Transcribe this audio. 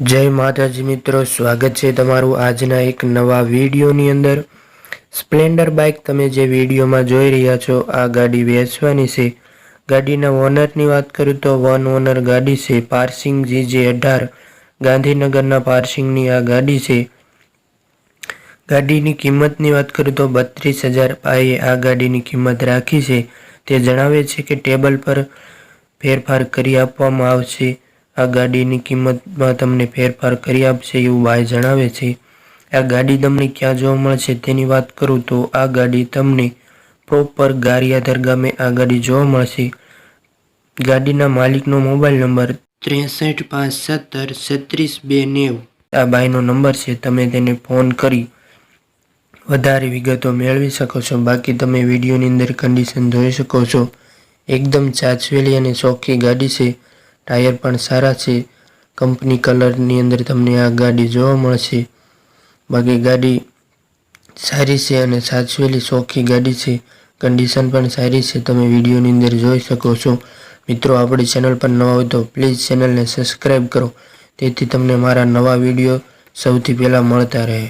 જય માતાજી મિત્રો, સ્વાગત છે તમારું આજના એક નવા વિડીયોની અંદર. સ્પ્લેન્ડર બાઇક તમે જે વિડીયોમાં જોઈ રહ્યા છો, આ ગાડી વેચવાની છે. ગાડીના ઓનરની વાત કરું તો વન ઓનર ગાડી છે, પાર્સિંગ જીજે અઢાર. ગાંધીનગરના પાર્સિંગની આ ગાડી છે. ગાડીની કિંમતની વાત કરું તો બત્રીસ હજાર પાયે આ ગાડીની કિંમત રાખી છે. તે જણાવે છે કે ટેબલ પર ફેરફાર કરી આપવામાં આવશે. આ ગાડીની કિંમતમાં તમને ફેરફાર કરી આપશે એવું ભાઈ જણાવે છે. આ ગાડી તમને ક્યાં જોવા મળશે તેની વાત કરું તો આ ગાડી તમને પ્રોપર ગારિયાધર ગામે આ ગાડી જોવા મળશે. ગાડીના માલિકનો મોબાઈલ નંબર ત્રેસઠ પાંચ સત્તર છત્રીસ બે નેવું. આ ભાઈનો નંબર છે, તમે તેને ફોન કરી વધારે વિગતો મેળવી શકો છો. બાકી તમે વિડીયોની અંદર કન્ડિશન જોઈ શકો છો. એકદમ ચાચવેલી અને ચોખ્ખી ગાડી છે. ટાયર પણ સારા છે. કંપની કલરની અંદર તમને આ ગાડી જોવા મળશે. બાકી ગાડી સારી છે અને સાચવેલી ચોખ્ખી ગાડી છે. કન્ડિશન પણ સારી છે. તમે વિડીયોની અંદર જોઈ શકો છો. મિત્રો, આપણી ચેનલ પર નવા હોય તો પ્લીઝ ચેનલને સબસ્ક્રાઈબ કરો. તેથી તમને મારા નવા વીડિયો સૌથી પહેલાં મળતા રહે.